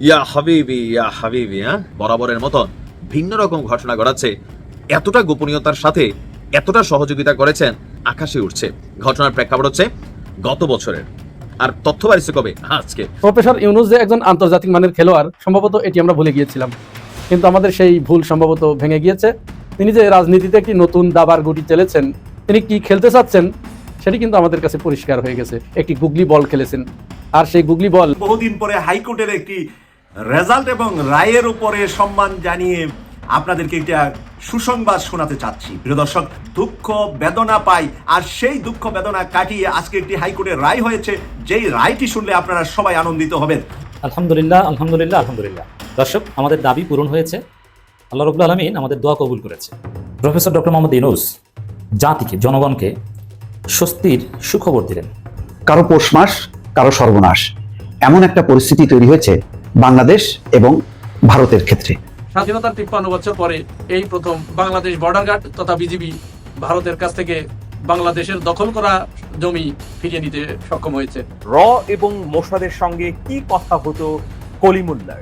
ইয়া হাবিবি ইয়া হাবিবি হ্যাঁ? বরাবরের মতন ভিন্ন রকম ঘটনা ঘটাচ্ছে। এতটা গোপনীয়তার সাথে এতটা সহযোগিতা করেছেন আকাশে উঠছে ঘটনার প্রেক্ষাপট হচ্ছে গত বছরের। আর তথ্য বাড়িছে কবে? আজকে। প্রফেসর ইউনুস যে একজন আন্তর্জাতিক মানের খেলোয়াড় সম্ভবত এটি আমরা ভুলে গিয়েছিলাম। কিন্তু আমাদের সেই ভুল সম্ভবত ভেঙে গিয়েছে। তিনি যে রাজনীতিতে একটি নতুন দাবার গুটি চেলেছেন তিনি কি খেলতে চাচ্ছেন সেটি কিন্তু আমাদের কাছে পরিষ্কার হয়ে গেছে। একটি গুগলি বল খেলেছেন। আর সেই গুগলি বল বহুদিন পরে হাইকোর্টের একটি রেজাল্ট এবং রায়ের উপরে সম্মান জানিয়ে আপনাদেরকে একটা সুসংবাদ শোনাতে চাচ্ছি। প্রিয় দর্শক দুঃখ বেদনা পাই আর সেই দুঃখ বেদনা কাটিয়ে আজকে একটি হাইকোর্টের রায় হয়েছে। যেই রায়টি শুনলে আপনারা সবাই আনন্দিত হবেন। আলহামদুলিল্লাহ আলহামদুলিল্লাহ আলহামদুলিল্লাহ। দর্শক আমাদের দাবি পূরণ হয়েছে। আল্লাহ রবুল আলমিন আমাদের দোয়া কবুল করেছে। প্রফেসর ডক্টর মোহাম্মদ ইনুস জাতিকে জনগণকে স্বস্তির সুখবর দিলেন। কারও পৌষ মাস কারও সর্বনাশ। এমন একটা পরিস্থিতি তৈরি হয়েছে বাংলাদেশ এবং ভারতের ক্ষেত্রে। স্বাধীনতার তিপ্পান্ন বছর পরে এই প্রথম বাংলাদেশ বর্ডার গার্ড তথা বিজিবি ভারতের কাছ থেকে বাংলাদেশের দখল করা জমি ফিরিয়ে নিতে সক্ষম হয়েছে। র এবং মোসাদের সঙ্গে কি কথা হতো কলিমুল্লার?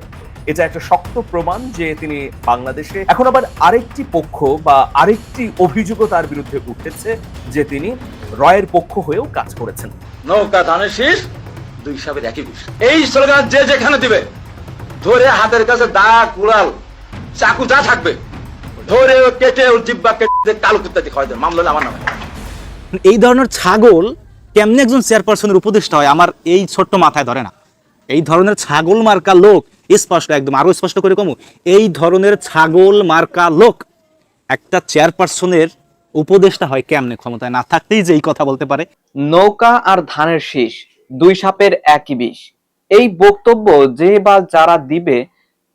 এটা একটা শক্ত প্রমাণ যে তিনি বাংলাদেশে এখন আবার আরেকটি পক্ষ বা আরেকটি অভিযোগও তার বিরুদ্ধে উঠেছে যে তিনি রয়ের পক্ষ হয়েও কাজ করেছেন। নৌকা ধানের শীষ দুই হিসাবের একই বিষ। এই স্লোগান যে যেখানে দিবে ধরে হাতের কাছে দা কুড়াল চাকু যা থাকবে ধরে ও কেটে ওর জিব্বা কেটে কালো কুত্তা দিয়ে খাওয়াই দেবে। মামলা হলে আমার নামে। এই ধরনের ছাগল কেমনে একজন চেয়ারপারসনের উপদেষ্টা হয়? আমার এই ছোট্ট মাথায় ধরে না। এই ধরনের ছাগল মার্কা লোক স্পষ্ট একদম আরও স্পষ্ট করে কমু এই ধরনের ছাগল মার্কা লোক একটা চেয়ারপারসনের উপদেষ্টা হয় কেমনে ক্ষমতায়? না থাকতেই যে এই কথা বলতে পারে। নৌকা আর ধানের শীষ দুই সাপের একই বিষ। এই বক্তব্য যে বা যারা দিবে,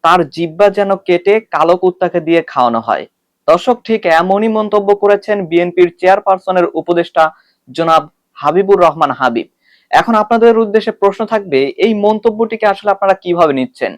তার জিব্বা যেন কেটে কালো কুত্তাকে দিয়ে খাওয়ানো হয়। দর্শক, ঠিক এমনই মন্তব্য করেছেন বিএনপির চেয়ারপারসনের উপদেষ্টা জনাব হাবিবুর রহমান হাবিব। এখন আপনাদের উদ্দেশ্যে প্রশ্ন থাকবে, এই মন্তব্যটিকে আসলে আপনারা কীভাবে নিচ্ছেন?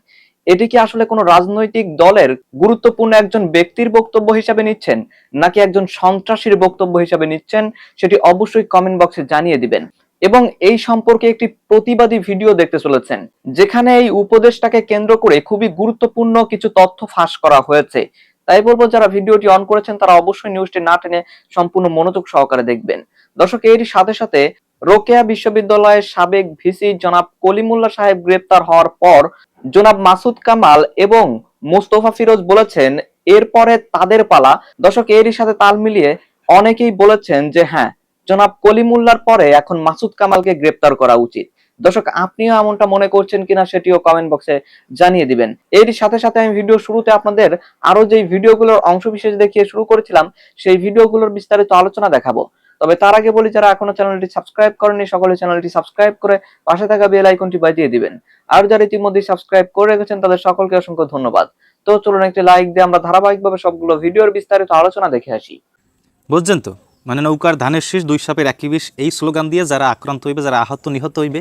এটি কি আসলে কোনো রাজনৈতিক দলের গুরুত্বপূর্ণ একজন ব্যক্তির বক্তব্য হিসাবে নিচ্ছেন, নাকি একজন সন্ত্রাসীর বক্তব্য হিসাবে নিচ্ছেন? সেটি অবশ্যই কমেন্ট বক্সে জানিয়ে দিবেন। এবং এই সম্পর্কে একটি প্রতিবাদী ভিডিও দেখতে চলেছেন, যেখানে এই উপদেশটাকে কেন্দ্র করে খুবই গুরুত্বপূর্ণ কিছু তথ্য ফাঁস করা হয়েছে। তাই বলব, যারা ভিডিওটি অন করেছেন, তারা অবশ্যই নিউজটি না টেনে সম্পূর্ণ মনোযোগ সহকারে দেখবেন। দর্শক, এরই সাথে সাথে রোকেয়া বিশ্ববিদ্যালয়ের সাবেক ভিসি জনাব কলিমুল্লা সাহেব গ্রেপ্তার হওয়ার পর জনাব মাসুদ কামাল এবং মোস্তফা ফিরোজ বলেছেন, এরপরে তাদের পালা। দর্শক, এরই সাথে তাল মিলিয়ে অনেকেই বলেছেন যে হ্যাঁ জনাব কলিমুল্লার পরে এখন মাসুদ কামালকে গ্রেপ্তার করা উচিত। দর্শক, আপনিও এমনটা মনে করছেন কিনা সেটিও কমেন্ট বক্সে জানিয়ে দিবেন। এর সাথে সাথে আমি ভিডিও শুরুতে আপনাদের আরও যে ভিডিওগুলোর অংশ বিশেষ দেখিয়ে শুরু করেছিলাম, সেই ভিডিওগুলোর বিস্তারিত আলোচনা দেখাবো। তবে তার আগে বলি, যারা এখনও চ্যানেলটি সাবস্ক্রাইব করেনি সকলে চ্যানেলটি সাবস্ক্রাইব করে পাশে থাকা বেল আইকনটি বাজিয়ে দিবেন। আর যারা ইতিমধ্যে সাবস্ক্রাইব করে রেখেছেন, তাদের সকলকে অসংখ্য ধন্যবাদ। তো চলুন একটি লাইক দিয়ে আমরা ধারাবাহিকভাবে সবগুলো ভিডিওর বিস্তারিত আলোচনা দেখে আসি। বুঝছেন তো? মানে নৌকার ধানের শীষ দুই সাপের একই বিষ। এই স্লোগান দিয়ে যারা আক্রান্ত হইবে, যারা আহত নিহত হইবে,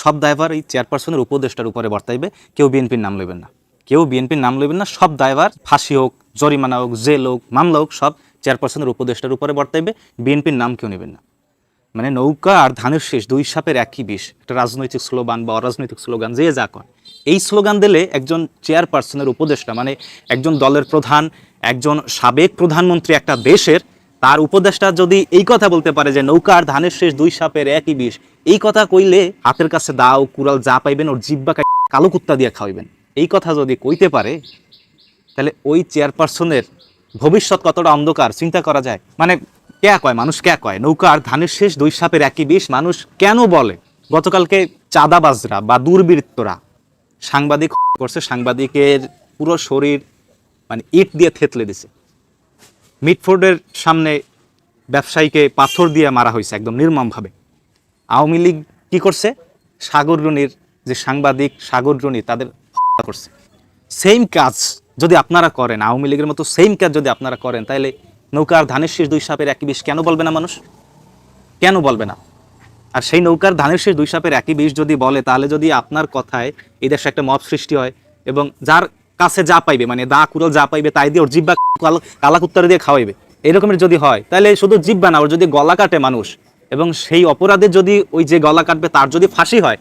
সব দায়ভার এই চেয়ারপারসনের উপদেষ্টার উপরে বর্তাইবে। কেউ বিএনপির নাম লইবেন না। কেউ বিএনপির নাম লইবেন না, সব দায়ভার ফাঁসি হোক, জরিমানা হোক, জেল হোক, মামলা হোক, সব চেয়ারপারসনের উপদেষ্টার উপরে বর্তাইবে। বিএনপির নাম কেউ নেবেন না। মানে নৌকা আর ধানের শেষ দুই সাপের একই বিষ। একটা রাজনৈতিক স্লোগান বা অরাজনৈতিক স্লোগান, যে যা কয় এই স্লোগান দিলে একজন চেয়ারপারসনের উপদেষ্টা মানে একজন দলের প্রধান, একজন সাবেক প্রধানমন্ত্রী একটা দেশের তার উপদেষ্টা যদি এই কথা বলতে পারে যে নৌকা আর ধানের শেষ দুই সাপের একই বিষ, এই কথা কইলে হাতের কাছে দাও, কুড়াল যা পাইবেন, ওর জিব্বা কালো কুত্তা দিয়ে খাওয়াইবেন। এই কথা যদি কইতে পারে, তাহলে ওই চেয়ারপারসনের ভবিষ্যৎ কতটা অন্ধকার, চিন্তা করা যায়। মানে কে কয়? মানুষ কে কয়? নৌকা আর ধানের শেষ দুই সাপের একই বিষ মানুষ কেন বলে? গতকালকে চাঁদাবাজরা বা দুর্বৃত্তরা সাংবাদিক করছে, সাংবাদিকের পুরো শরীর মানে ইট দিয়ে থেতলে দিছে। মিটফোর্ডের সামনে ব্যবসায়ীকে পাথর দিয়ে মারা হয়েছে একদম নির্মমভাবে। আওয়ামী লীগ কী করছে? সাগররুনির যে সাংবাদিক সাগররুনি তাদের হত্যা করছে। সেম কাজ যদি আপনারা করেন, আওয়ামী লীগের মতো সেম কাজ যদি আপনারা করেন তাহলে নৌকার ধানের শীষ দুই সাপের একই বিষ কেন বলবে না মানুষ? কেন বলবে না? আর সেই নৌকার ধানের শেষ দুই সাপের একই বিষ যদি বলে, তাহলে যদি আপনার কথায় এই দেশে একটা মত সৃষ্টি হয় এবং যার কাছে যা পাইবে মানে দা কুড়াল যা পাইবে তাই দিয়ে ওর জিব্বা কালো- কালা কুত্তারে দিয়ে খাওয়াইবে। এরকমের যদি হয়, তাহলে শুধু জিব্বা না, ওর যদি গলা কাটে মানুষ, এবং সেই অপরাধে যদি ওই যে গলা কাটবে তার যদি ফাঁসি হয়,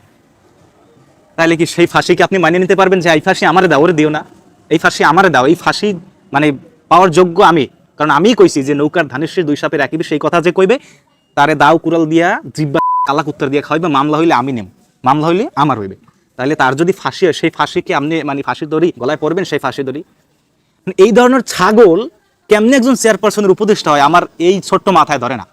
তাহলে কি সেই ফাঁসিকে আপনি মানিয়ে নিতে পারবেন যে, এই ফাঁসি আমারে দাও, ওরে দিও না। এই ফাঁসি আমারে দাও, এই ফাঁসি মানে পাওয়ার যোগ্য আমি। কারণ আমি কইছি যে, নৌকার ধানের দুই সাপের একই সেই কথা যে কইবে, তারে দাও কুড়াল দিয়া জিব্বা কালা কুত্তর দিয়া খাওয়াইবে, মামলা হইলে আমি নেম। মামলা হইলে আমার হইবে। তাহলে তার যদি ফাঁসি হয়, সেই ফাঁসিকে আপনি মানে ফাঁসি দড়ি গলায় পড়বেন সেই ফাঁসি দড়ি। এই ধরনের ছাগল কেমনে একজন চেয়ারপারসনের উপদেষ্টা হয়, আমার এই ছোট্ট মাথায় ধরে না।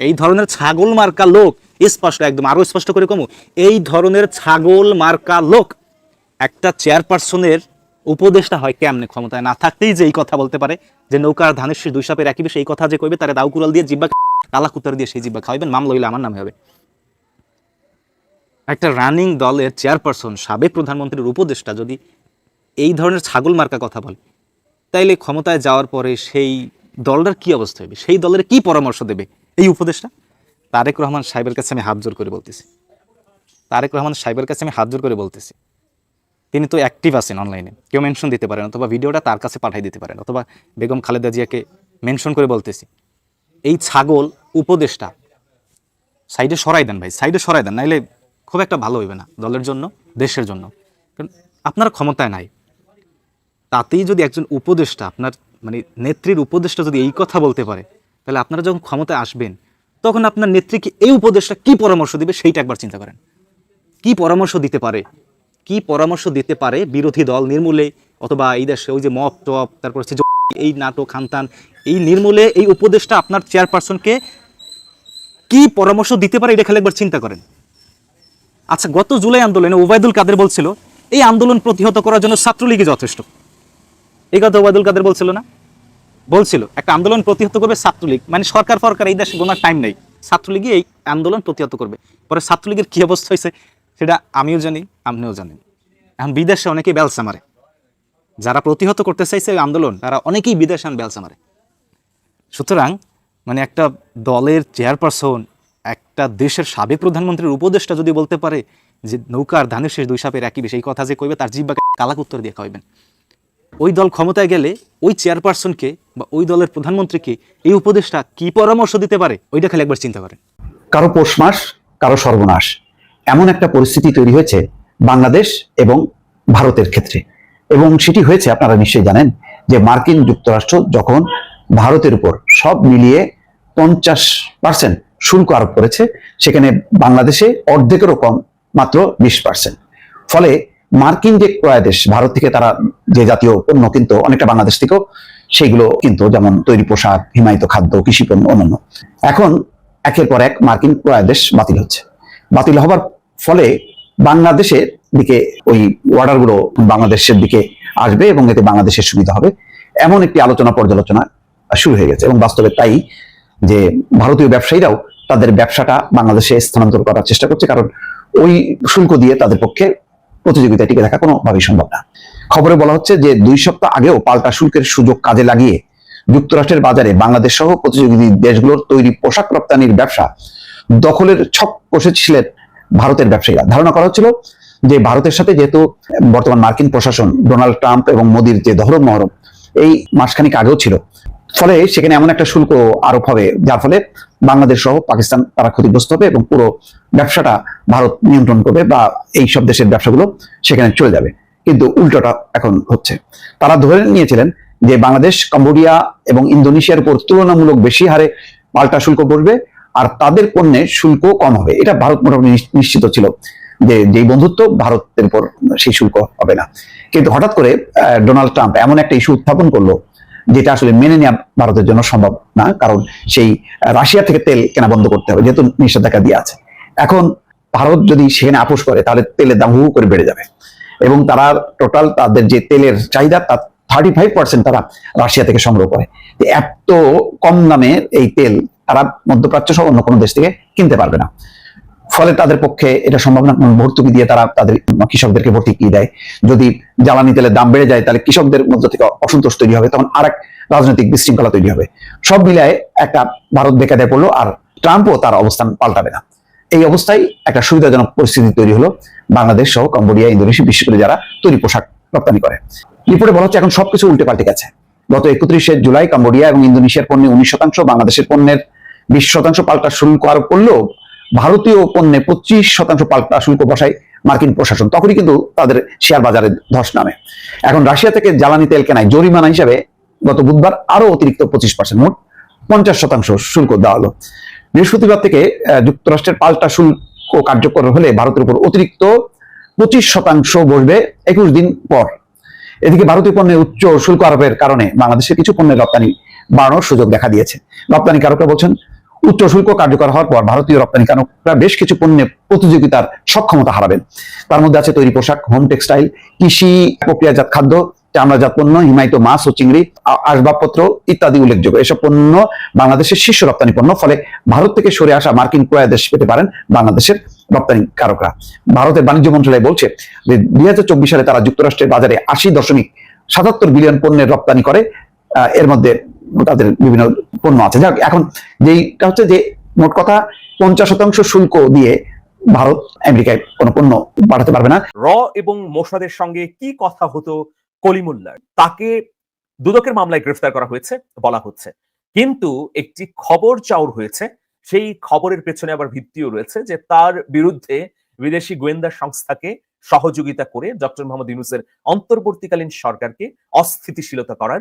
এই ধরনের ছাগল মার্কা লোক, স্পষ্ট একদম, আরও স্পষ্ট করে কমু, এই ধরনের ছাগল মার্কা লোক, একটা চেয়ারপারসনের উপদেষ্টা হয় কেমনে ক্ষমতায়? না থাকতেই যে এই কথা বলতে পারে, যে নৌকার ধানের দুই সাপের একই বিষয়ে, এই কথা যে কইবে, তারা দাউ কুড়াল দিয়ে জিব্বা কালা কুত্তর দিয়ে সেই জিব্বা খাওয়াবেন মামলা হইলে আমার নামে হবে। একটা রানিং দলের চেয়ারপারসন সাবেক প্রধানমন্ত্রীর উপদেষ্টা যদি এই ধরনের ছাগল মার্কা কথা বলে, তাইলে ক্ষমতায় যাওয়ার পরে সেই দলটার কি অবস্থা হবে সেই দলের কি পরামর্শ দেবে এই উপদেষ্টা? তারেক রহমান সাহেবের কাছে আমি হাত জোর করে বলতেছি। তারেক রহমান সাহেবের কাছে আমি হাত জোর করে বলতেছি। তিনি তো অ্যাক্টিভ আছেন অনলাইনে কেউ মেনশন দিতে পারেন অথবা ভিডিওটা তার কাছে পাঠিয়ে দিতে পারেন অথবা বেগম খালেদা জিয়াকে মেনশন করে বলতেছি। এই ছাগল উপদেষ্টা সাইডে সরাই দেন ভাই সাইডে সরাই দেন, নাইলে খুব একটা ভালো হইবে না দলের জন্য, দেশের জন্য। কারণ আপনার ক্ষমতায় নাই। তাতেই যদি একজন উপদেষ্টা, আপনার মানে নেত্রীর উপদেষ্টা যদি এই কথা বলতে পারে, তাহলে আপনারা যখন ক্ষমতায় আসবেন, তখন আপনার নেত্রীকে এই উপদেষ্টা কি পরামর্শ দিবে সেইটা একবার চিন্তা করেন। কি পরামর্শ দিতে পারে? কি পরামর্শ দিতে পারে বিরোধী দল নির্মূলে অথবা এই দেশে ওই যে মপ টপ তারপর হচ্ছে এই নাটক খানতান এই নির্মূলে এই উপদেষ্টা আপনার চেয়ারপারসনকে কি পরামর্শ দিতে পারে এটা খালি একবার চিন্তা করেন। আচ্ছা গত জুলাই আন্দোলনে ওবায়দুল কাদের বলছিল, এই আন্দোলন প্রতিহত করার জন্য ছাত্রলীগই যথেষ্ট। এই কথা ওবায়দুল কাদের বলছিল না? বলছিল, একটা আন্দোলন প্রতিহত করবে ছাত্রলীগ। মানে সরকার ফরকার, এই দেশে গোনার টাইম নেই। ছাত্রলীগই এই আন্দোলন প্রতিহত করবে। পরে ছাত্রলীগের কী অবস্থা হয়েছে, সেটা আমিও জানি আপনিও জানেন এখন বিদেশে অনেকেই বেলসা মারে। যারা প্রতিহত করতে চাইছে এই আন্দোলন, তারা অনেকেই বিদেশে বেলসা মারে। সুতরাং মানে একটা দলের চেয়ারপারসন একটা দেশের সাবেক প্রধানমন্ত্রীর উপদেষ্টা যদি বলতে পারে যে নৌকার ধানের শেষ দুই সাপের একই বিষয়, এই কথা যে কইবে তার জিব্বাকে কালাক উত্তর দিয়ে খাওয়াবেন ওই দল ক্ষমতায় গেলে ওই চেয়ারপারসনকে বা ওই দলের প্রধানমন্ত্রীকে এই উপদেশটা কি পরামর্শ দিতে পারে, ওইটা খালি একবার চিন্তা করেন। কারও পৌষ মাস, কারও সর্বনাশ। এমন একটা পরিস্থিতি তৈরি হয়েছে বাংলাদেশ এবং ভারতের ক্ষেত্রে। এবং সেটি হয়েছে, আপনারা নিশ্চয়ই জানেন, যে মার্কিন যুক্তরাষ্ট্র যখন ভারতের উপর সব মিলিয়ে পঞ্চাশ পার্সেন্ট শুল্ক আরোপ করেছে, সেখানে বাংলাদেশে অর্ধেকেরও কম, মাত্র বিশ পার্সেন্ট ফলে মার্কিন যে ক্রয়াদেশ ভারত থেকে তারা যে জাতীয় পণ্য কিন্তু, অনেকটা বাংলাদেশ থেকেও, সেগুলো কিন্তু, যেমন তৈরি পোশাক, হিমায়িত খাদ্য কৃষি পণ্য অন্যান্য। এখন একের পর এক মার্কিন ক্রয়াদেশ বাতিল হচ্ছে। বাতিল হবার ফলে বাংলাদেশের দিকে ওই অর্ডারগুলো বাংলাদেশের দিকে আসবে এবং এতে বাংলাদেশের সুবিধা হবে। এমন একটি আলোচনা, পর্যালোচনা শুরু হয়ে গেছে এবং বাস্তবে তাই যে ভারতীয় ব্যবসায়ীরাও তাদের ব্যবসাটা বাংলাদেশে স্থানান্তর করার চেষ্টা করছে, কারণ ওই শুল্ক দিয়ে তাদের পক্ষে প্রতিযোগিতায় টিকে থাকা কোনোভাবেই সম্ভব না। খবরে বলা হচ্ছে যে দুই সপ্তাহ আগেও পাল্টা শুল্কের সুযোগ কাজে লাগিয়ে যুক্তরাষ্ট্রের বাজারে বাংলাদেশ সহ প্রতিযোগী দেশগুলোর তৈরি পোশাক রপ্তানির ব্যবসা দখলের ছক কষেছিলেন ভারতের ব্যবসায়ীরা। ধারণা করা হচ্ছিল যে ভারতের সাথে যেহেতু বর্তমান মার্কিন প্রশাসন ডোনাল্ড ট্রাম্প এবং মোদির যে ধরম মহরম, এই মাসখানিক আগেও ছিল। ফলে সেখানে এমন একটা শুল্ক আরোপ হবে, যার ফলে বাংলাদেশ সহ পাকিস্তান তারা ক্ষতিগ্রস্ত হবে এবং পুরো ব্যবসাটা ভারত নিয়ন্ত্রণ করবে বা এই সব দেশের ব্যবসাগুলো সেখানে চলে যাবে। কিন্তু উল্টোটা এখন হচ্ছে। তারা ধরে নিয়েছিলেন যে বাংলাদেশ, কম্বোডিয়া এবং ইন্দোনেশিয়ার উপর তুলনামূলক বেশি হারে পাল্টা শুল্ক পড়বে আর তাদের পণ্যে শুল্ক কম হবে। এটা ভারত মোটামুটি নিশ্চিত ছিল যে যেই বন্ধুত্ব ভারতের উপর সেই শুল্ক হবে না। কিন্তু হঠাৎ করে ডোনাল্ড ট্রাম্প এমন একটা ইস্যু উত্থাপন করল যেটা আসলে মেনে নেওয়া ভারতের জন্য সম্ভব না, কারণ সেই রাশিয়া থেকে তেল কেনা বন্ধ করতে হবে, যেহেতু নিষেধাজ্ঞা দিয়ে আছে। এখন ভারত যদি সেখানে আপোষ করে, তাহলে তেলের দাম হু করে বেড়ে যাবে। এবং তারা টোটাল তাদের যে তেলের চাহিদা, তার থার্টি ফাইভ পার্সেন্ট তারা রাশিয়া থেকে সংগ্রহ করে। এত কম দামে এই তেল তারা মধ্যপ্রাচ্য সহ অন্য কোনো দেশ থেকে কিনতে পারবে না। ফলে তাদের পক্ষে এটা সম্ভব না। ভর্তুকি দিয়ে তারা তাদের কৃষকদেরকে ভর্তুকি দেয়। যদি জ্বালানি তেলের দাম বেড়ে যায়, তাহলে কৃষকদের মধ্যে থেকে অসন্তোষ তৈরি হবে, তখন আরেক রাজনৈতিক বিশৃঙ্খলা তৈরি হবে। সব মিলায় একটা ভারত বেকায়দায় পড়ল, আর ট্রাম্পও তার অবস্থান পাল্টাবে না। এই অবস্থায় একটা সুবিধাজনক পরিস্থিতি তৈরি হলো। বাংলাদেশ সহ কম্বোডিয়া, ইন্দোনেশিয়া বিশেষ করে যারা তৈরি পোশাক রপ্তানি করে। রিপোর্টে বলা হচ্ছে এখন সবকিছু উল্টে পাল্টে গেছে। গত একত্রিশে জুলাই কম্বোডিয়া এবং ইন্দোনেশিয়ার পণ্যে উনিশ শতাংশ, বাংলাদেশের পণ্যের বিশ শতাংশ পাল্টা শুল্ক আরোপ করলেও ভারতীয় পণ্যে পঁচিশ শতাংশ পাল্টা শুল্ক বসায় মার্কিন প্রশাসন। তখনই কিন্তু তাদের শেয়ার বাজারে ধস নামে। এখন রাশিয়া থেকে জ্বালানি তেল কেনায় জরিমানা হিসেবে গত বুধবার আরও অতিরিক্ত পঁচিশ পার্সেন্ট, মোট পঞ্চাশ শতাংশ শুল্ক দেওয়া হলো। বৃহস্পতিবার থেকে যুক্তরাষ্ট্রের পাল্টা শুল্ক কার্যকর হলে ভারতের উপর অতিরিক্ত পঁচিশ শতাংশ বসবে একুশ দিন পর। এদিকে ভারতীয় পণ্যের উচ্চ শুল্ক আরোপের কারণে বাংলাদেশের কিছু পণ্যের রপ্তানি বাড়ানোর সুযোগ দেখা দিয়েছে। রপ্তানিকারকরা বলছেন উচ্চ শুল্ক কার্যকর হওয়ার পর ভারতীয় রপ্তানিকারকরা বেশ কিছু পণ্যের প্রতিযোগিতার সক্ষমতা হারাবেন। তার মধ্যে আছে তৈরি পোশাক হোম টেক্সটাইল কৃষি, প্রক্রিয়াজাত খাদ্য, চামড়াজাত পণ্য, হিমায়িত মাছ ও চিংড়ি আসবাবপত্র ইত্যাদি উল্লেখযোগ্য। এসব পণ্য বাংলাদেশের শীর্ষ রপ্তানি পণ্য, ফলে ভারত থেকে সরে আসা মার্কিন ক্রয়াদেশ পেতে পারেন বাংলাদেশের রপ্তানিকারকরা ভারতের বাণিজ্য মন্ত্রণালয় বলছে যে দুই হাজার চব্বিশ সালে তারা যুক্তরাষ্ট্রের বাজারে আশি দশমিক সাতাত্তর বিলিয়ন পণ্যের রপ্তানি করে এর মধ্যে তাদের বিভিন্ন পণ্য আছে। যাক, এখন যেইটা হচ্ছে যে মোট কথা পঞ্চাশ শতাংশ শুল্ক দিয়ে ভারত আমেরিকায় কোনো পণ্য পাঠাতে পারবে না। র এবং মোসাদের সঙ্গে কি কথা হতো কলিমুল্লার? তাকে দুদকের মামলায় গ্রেফতার করা হয়েছে, বলা হচ্ছে। কিন্তু একটি খবর চাউর হয়েছে, সেই খবরের পেছনে আবার ভিত্তিও রয়েছে যে তার বিরুদ্ধে বিদেশি গোয়েন্দা সংস্থাকে সহযোগিতা করে ডক্টর মোহাম্মদ ইউনুসের অন্তর্বর্তীকালীন সরকারকে অস্থিতিশীলতা করার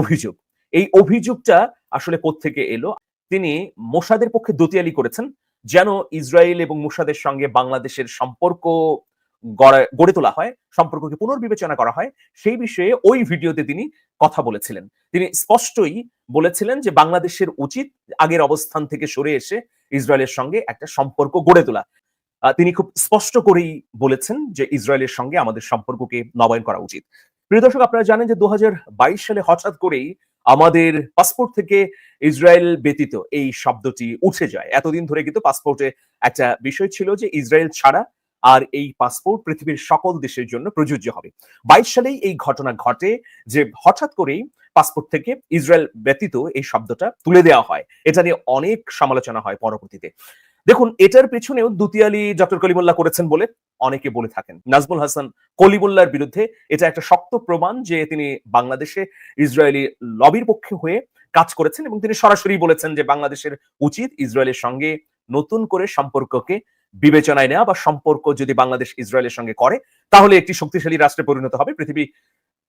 অভিযোগ। এই অভিযোগটা আসলে কোত্থেকে এলো? তিনি মোসাদের পক্ষে দতিয়ালি করেছেন, যেন ইসরায়েল এবং মোসাদের সঙ্গে বাংলাদেশের সম্পর্ক গড়ে তোলা হয়, সম্পর্ককে পুনর্বিবেচনা করা হয়। সেই বিষয়ে ওই ভিডিওতে তিনি কথা বলেছিলেন। তিনি স্পষ্টই বলেছিলেন যে বাংলাদেশের উচিত আগের অবস্থান থেকে সরে এসে ইসরায়েলের সঙ্গে একটা সম্পর্ক গড়ে তোলা। তিনি খুব স্পষ্ট করেই বলেছেন যে ইসরায়েলের সঙ্গে আমাদের সম্পর্ককে নবায়ন করা উচিত। প্রিয় দর্শক, আপনারা জানেন যে দু হাজার বাইশ সালে হঠাৎ করেই আমাদের পাসপোর্ট থেকে ইসরায়েল ব্যতীত এই শব্দটি উঠে যায়। এতদিন ধরে কিন্তু পাসপোর্টে একটা বিষয় ছিল যে ইসরায়েল ছাড়া আর এই পাসপোর্ট পৃথিবীর সকল দেশের জন্য প্রযোজ্য হবে। বাইশ সালেই এই ঘটনা ঘটে যে হঠাৎ করেই পাসপোর্ট থেকে ইসরায়েল ব্যতীত এই শব্দটা তুলে দেওয়া হয়। এটা নিয়ে অনেক সমালোচনা হয় পরবর্তীতে। দেখুন, এটার পেছনেও দুতিয়ালি ডক্টর কলিমুল্লাহ করেছেন বলে অনেকে বলে থাকেন। নাজমুল হাসান কলিমুল্লাহর বিরুদ্ধে এটা একটা শক্ত প্রমাণ যে তিনি বাংলাদেশে ইসরায়েলি লবির পক্ষে হয়ে কাজ করেছেন এবং তিনি সরাসরি বলেছেন যে বাংলাদেশের উচিত ইসরায়েলের সঙ্গে নতুন করে সম্পর্ককে বিবেচনায় নেওয়া বা সম্পর্ক যদি বাংলাদেশ ইসরায়েলের সঙ্গে করে, তাহলে একটি শক্তিশালী রাষ্ট্রে পরিণত হবে। পৃথিবী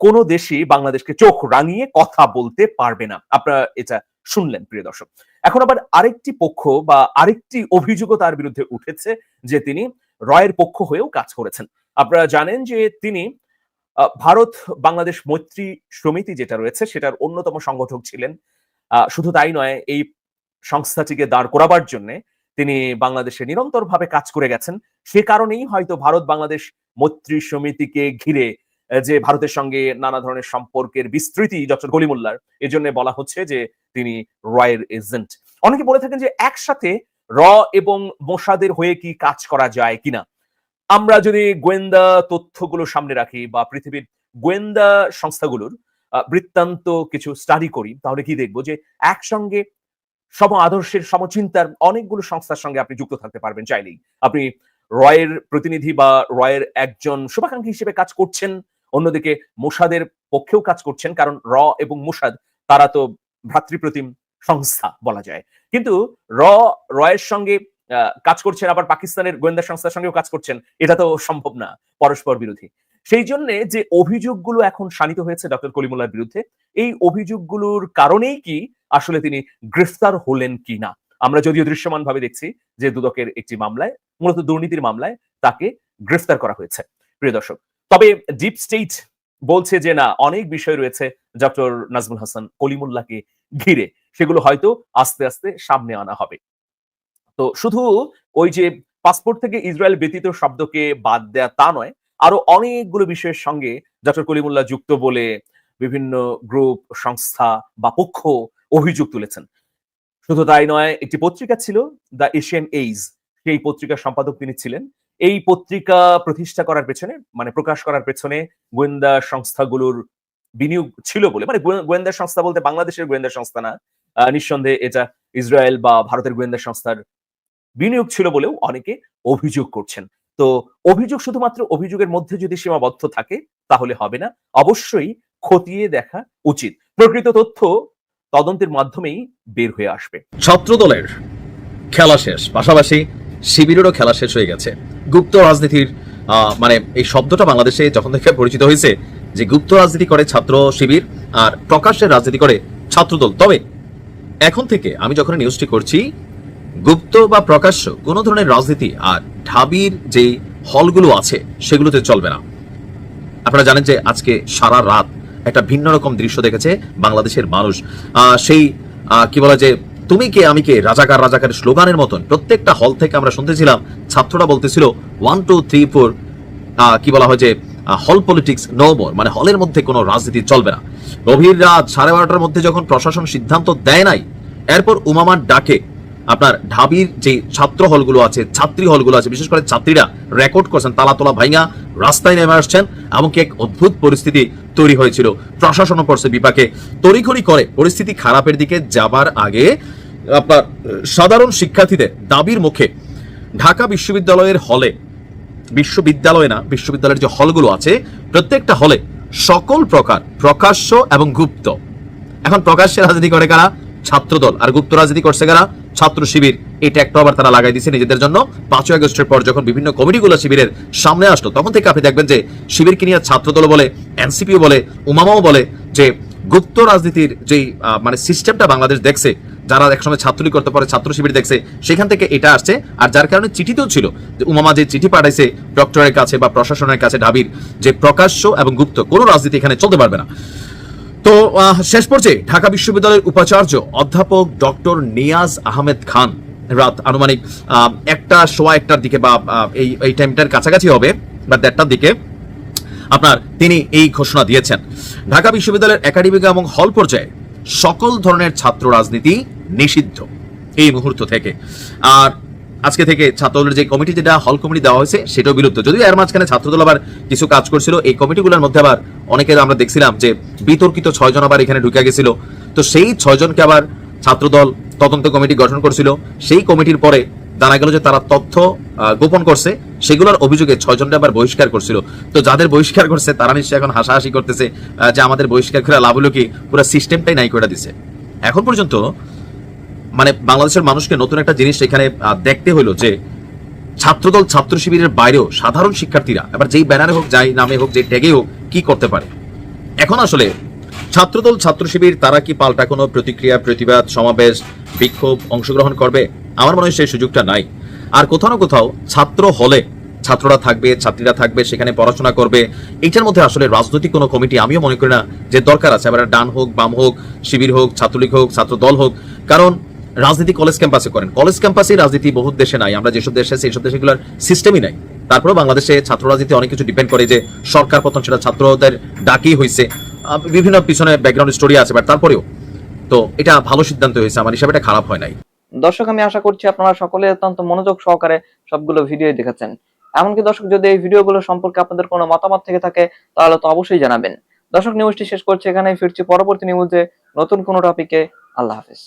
কোন দেশই বাংলাদেশকে চোখ রাঙিয়ে কথা বলতে পারবে না। আপনারা এটা শুনলেন, প্রিয় দর্শক। এখন আবার আরেকটি পক্ষ বা আরেকটি অভিযোগও তার বিরুদ্ধে উঠেছে যে তিনি রয়ের পক্ষ হয়েও কাজ করেছেন। আপনারা জানেন যে তিনি ভারত বাংলাদেশ মৈত্রী সমিতি যেটা রয়েছে সেটার অন্যতম সংগঠক ছিলেন। শুধু তাই নয়, এই সংস্থাটিকে দাঁড় করাবার জন্য তিনি বাংলাদেশে নিরন্তরভাবে কাজ করে গেছেন। সে কারণেই হয়তো ভারত বাংলাদেশ মৈত্রী সমিতিকে ঘিরে যে ভারতের সঙ্গে নানা ধরনের সম্পর্কের বিস্তৃতি ডক্টর গলিমুল্লার, এজন্য বলা হচ্ছে যে তিনি রয়ের এজেন্ট। অনেকে বলে থাকেন যে একসাথে র এবং মোসাদের হয়ে কি কাজ করা যায় কিনা? আমরা যদি গোয়েন্দা তথ্যগুলো সামনে রাখি বা পৃথিবীর গোয়েন্দা সংস্থাগুলোর বৃত্তান্ত কিছু স্টাডি করি, তাহলে কি দেখব যে একসঙ্গে সম আদর্শের সমচিন্তার অনেকগুলো সংস্থার সঙ্গে আপনি যুক্ত থাকতে পারবেন চাইলেই। আপনি রয়ের প্রতিনিধি বা রয়ের একজন শুভাকাঙ্ক্ষী হিসেবে কাজ করছেন অন্যদিকে মোসাদের পক্ষেও কাজ করছেন, কারণ র এবং মোসাদ তারা তো ভ্রাতৃপ্রতিম সংস্থা বলা যায়। কিন্তু র, রয়ের সঙ্গে কাজ করছেন, আবার পাকিস্তানের গোয়েন্দা সংস্থার সঙ্গেও কাজ করছেন, এটা তো সম্ভব না পরস্পর বিরোধী। সেই জন্য যে অভিযোগগুলো এখন শানিত হয়েছে ডক্টর কলিমুল্লার বিরুদ্ধে, এই অভিযোগগুলোর কারণেই কি আসলে তিনি গ্রেফতার হলেন কি না? আমরা যদিও দৃশ্যমান ভাবে দেখছি যে দুদকের একটি মামলায়, মূলত দুর্নীতির মামলায় তাকে গ্রেফতার করা হয়েছে। প্রিয় দর্শক তবে ডিপ স্টেট বলছে যে না, অনেক বিষয় রয়েছে ডক্টর নাজমুল হাসান কলিমুল্লাহকে ঘিরে। সেগুলো হয়তো আস্তে আস্তে সামনে আনা হবে। তো শুধু ওই যে পাসপোর্ট থেকে ইসরায়েল ব্যতীত শব্দকে বাদ দেয়া তা নয়, আরও অনেকগুলো বিষয়ের সঙ্গে ডক্টর কলিমুল্লাহ যুক্ত বলে বিভিন্ন গ্রুপ, সংস্থা বা পক্ষ অভিযোগ তুলেছেন। শুধু তাই নয়, একটি পত্রিকা ছিল দ্য এশিয়ান এইজ সেই পত্রিকার সম্পাদক তিনি ছিলেন। এই পত্রিকা প্রতিষ্ঠা করার পেছনে মানে প্রকাশ করার পেছনে গোয়েন্দা সংস্থাগুলোর বিনিয়োগ ছিল বলে মানে গোয়েন্দা সংস্থা বলতে বাংলাদেশের গোয়েন্দা সংস্থা না নিঃসন্দেহে এটা ইসরায়েল বা ভারতের গোয়েন্দা সংস্থার বিনিয়োগ ছিল বলেও অনেকে অভিযোগ করছেন। তো অভিযোগ শুধুমাত্র অভিযোগের মধ্যে যদি সীমাবদ্ধ থাকে, তাহলে হবে না। অবশ্যই খতিয়ে দেখা উচিত। প্রকৃত তথ্য তদন্তের মাধ্যমেই বের হয়ে আসবে। ছাত্রদলের খেলা শেষ। পাশাপাশি শিবিরেরও খেলা শেষ হয়ে গেছে। গুপ্ত রাজনীতির মানে এই শব্দটা বাংলাদেশে যখন থেকে পরিচিত হয়েছে যে গুপ্ত রাজনীতি করে ছাত্র শিবির আর প্রকাশ্যের রাজনীতি করে ছাত্রদল। তবে এখন থেকে আমি যখন নিউজটি করছি, গুপ্ত বা প্রকাশ্য কোনো ধরনের রাজনীতি আর ঢাবির যে হলগুলো আছে সেগুলোতে চলবে না। আপনারা জানেন যে আজকে সারা রাত একটা ভিন্ন রকম দৃশ্য দেখেছে বাংলাদেশের মানুষ। সেই কি বলা যে তুমি কে, আমি কে? রাজাকার রাজাকার স্লোগানের মতন। প্রত্যেকটা হল থেকে আমরা শুনতেছিলাম, ছাত্ররা বলতেছিল ওয়ান টু থ্রি ফোর কি বলা হয় যে হল পলিটিক্স নো মোর মানে হলের মধ্যে কোনো রাজনীতি চলবে না। গভীর রাত সাড়ে বারোটার মধ্যে যখন প্রশাসন সিদ্ধান্ত দেয় নাই, এরপর উমামার ডাকে, আপনার ঢাবির যে ছাত্র হলগুলো আছে, ছাত্রী হলগুলো আছে, বিশেষ করে ছাত্রীরা রেকর্ড করছেন তালা তোলা ভাইঙা, রাস্তায় নেমে আসছেন, এমনকি এক অদ্ভুত পরিস্থিতি তৈরি হয়েছিল। প্রশাসনও করছে বিপাকে তড়িঘড়ি করে, পরিস্থিতি খারাপের দিকে যাবার আগে আপনার সাধারণ শিক্ষার্থীদের দাবির মুখে ঢাকা বিশ্ববিদ্যালয়ের হলে, বিশ্ববিদ্যালয় না, বিশ্ববিদ্যালয়ের যে হলগুলো আছে, প্রত্যেকটা হলে সকল প্রকার প্রকাশ্য এবং গুপ্ত। এখন প্রকাশ্যে রাজনীতি করে কারা? ছাত্রদল। আর গুপ্ত রাজনীতি করছে কারা? ছাত্র শিবির। এটা একটা আবার তারা লাগাই দিচ্ছে নিজেদের জন্য। পাঁচই আগস্টের পর যখন বিভিন্ন কমিটিগুলো শিবিরের সামনে আসলো, তখন থেকে আপনি দেখবেন যে শিবিরকে নিয়ে ছাত্রদল বলে, এনসিপিও বলে, উমামাও বলে যে গুপ্ত রাজনীতির যেই মানে সিস্টেমটা বাংলাদেশ দেখছে, যারা একসময় ছাত্রলীগ করতে পারে, ছাত্র শিবির দেখছে, সেখান থেকে এটা আসছে। আর যার কারণে চিঠিতেও ছিল যে উমামা যে চিঠি পাঠাইছে ডক্টরের কাছে বা প্রশাসনের কাছে ঢাবির, যে প্রকাশ্য এবং গুপ্ত, কোনো রাজনীতি এখানে চলতে পারবে না। তো শেষ পর্যায়ে ঢাকা বিশ্ববিদ্যালয়ের উপাচার্য অধ্যাপক ডক্টর নিয়াজ আহমেদ খান, রাত আনুমানিক একটা সোয়া একটার দিকে বা এই এই টাইমটার কাছাকাছি হবে, বা দেড়টার দিকে আপনার তিনি এই ঘোষণা দিয়েছেন। ঢাকা বিশ্ববিদ্যালয়ের একাডেমিক এবং হল পর্যায়ে সকল ধরনের ছাত্র রাজনীতি নিষিদ্ধ এই মুহূর্ত থেকে। আর আজকে থেকে ছাত্রদলের যে কমিটি, যেটা হল কমিটি দেওয়া হয়েছে, সেটাও বিলুপ্ত। যদিও এর মাঝখানে ছাত্রদল আবার কিছু কাজ করছিল, এই কমিটিগুলোর মধ্যে আবার অনেকে আমরা দেখছিলাম যে বিতর্কিত ছয়জন আবার এখানে ঢুকে গেছিল। তো সেই ছয়জনকে আবার ছাত্রদল তদন্ত কমিটি গঠন করছিল। সেই কমিটির পরে জানা গেল যে তারা তথ্য গোপন করছে। সেগুলোর অভিযোগে ছয়জনটা আবার বহিষ্কার করছিল। তো যাদের বহিষ্কার করছে, তারা নিশ্চয়ই এখন হাসাহাসি করতেছে যে আমাদের বহিষ্কার করে লাভ হলো কি পুরো সিস্টেমটাই নাই করে দিছে। এখন পর্যন্ত মানে বাংলাদেশের মানুষকে নতুন একটা জিনিস এখানে দেখতে হলো যে ছাত্রদল, ছাত্র শিবিরের বাইরেও সাধারণ শিক্ষার্থীরা, এবার যেই ব্যানারে হোক, যাই নামে হোক যে ট্যাগে হোক, কি করতে পারে? এখন আসলে ছাত্রদল, ছাত্র শিবির, তারা কি পাল্টা কোনো প্রতিক্রিয়া, প্রতিবাদ, সমাবেশ, বিক্ষোভ অংশগ্রহণ করবে? আমার মনে হয় সেই সুযোগটা নাই। আর কোথাও না কোথাও ছাত্র হলে ছাত্ররা থাকবে, ছাত্রীরা থাকবে, সেখানে পড়াশোনা করবে। এইটার মধ্যে আসলে রাজনৈতিক কোনো কমিটি আমিও মনে করি না যে দরকার আছে। এবার ডান হোক, বাম হোক, শিবির হোক, ছাত্রলীগ হোক, ছাত্র দল হোক। কারণ রাজনীতি কলেজ ক্যাম্পাসে করেন। কলেজ ক্যাম্পাসে রাজনীতি বহুত দেশে নাই। আমরা যেসব দেশে আছি এইসব দেশগুলোর সিস্টেমই নাই। তারপরে বাংলাদেশে ছাত্র রাজনীতি অনেক কিছু ডিপেন্ড করে যে সরকার পতন, সেটা ছাত্রদের ডাকেই হয়েছে বিভিন্ন পিছনে ব্যাকগ্রাউন্ড স্টোরি আছে বাট তারপরেও, তো এটা ভালো সিদ্ধান্ত হয়েছে, আমার হিসাবে এটা খারাপ হয় নাই। দর্শক, আমি আশা করছি আপনারা সকলে অত্যন্ত মনোযোগ সহকারে সবগুলো ভিডিও দেখেছেন। এমনকি দর্শক, যদি এই ভিডিওগুলো সম্পর্কে আপনাদের কোনো মতামত থেকে থাকে, তাহলে তো অবশ্যই জানাবেন। দর্শক নিউজটি শেষ করছি এখানেই, ফিরছি পরবর্তী নিউজে নতুন কোনো টপিকে আল্লাহ হাফেজ।